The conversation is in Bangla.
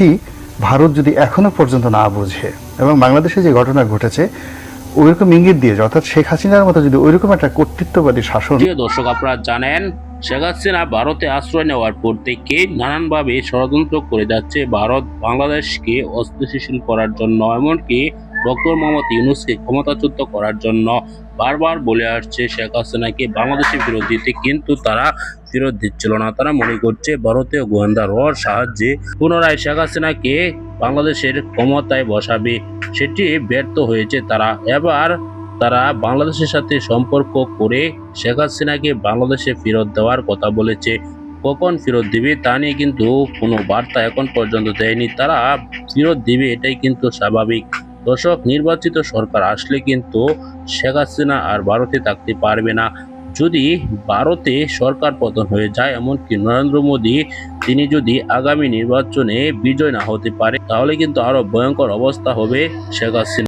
কি ভারত যদি এখনও পর্যন্ত না বোঝে এবং বাংলাদেশে যে ঘটনা ঘটেছে, ওইরকম ইঙ্গিত দিয়ে অর্থাৎ শেখ হাসিনার মতো যদি ওইরকম একটা কর্তৃত্ববাদী শাসন দর্শক, আপনারা জানেন, শেখ হাসিনা ভারতে আশ্রয় নেওয়ার পর থেকে নানানভাবে ষড়যন্ত্র করে যাচ্ছে। ভারত বাংলাদেশকে অস্থিতিশীল করার জন্য, এমনকি ডক্টর মোহাম্মদ ইউনুসকে ক্ষমতাচ্যুত করার জন্য বারবার বলে আসছে শেখ হাসিনাকে। বাংলাদেশে ফেরত দিতে কিন্তু তারা ফেরত দিচ্ছিল না। তারা মনে করছে ভারতীয় গোয়েন্দা রর সাহায্যে পুনরায় শেখ হাসিনাকে বাংলাদেশের ক্ষমতায় বসাবে। সেটি ব্যর্থ হয়েছে তারা। এবার তারা বাংলাদেশের সাথে সম্পর্ক করে শেখ হাসিনাকে বাংলাদেশে ফেরত দেওয়ার কথা বলেছে। কখন ফেরত দিবে তা নিয়ে কিন্তু কোনো বার্তা এখন পর্যন্ত দেয়নি। তারা ফেরত দিবে, এটাই কিন্তু স্বাভাবিক। দর্শক, নির্বাচিত সরকার আসলে কিন্তু শেখ হাসিনা আর ভারতে থাকতে পারবে না। যদি ভারতে সরকার পতন হয়ে যায়, এমনকি নরেন্দ্র মোদী, তিনি যদি আগামী নির্বাচনে বিজয় না হতে পারে, তাহলে কিন্তু আরও ভয়ঙ্কর অবস্থা হবে শেখ হাসিনা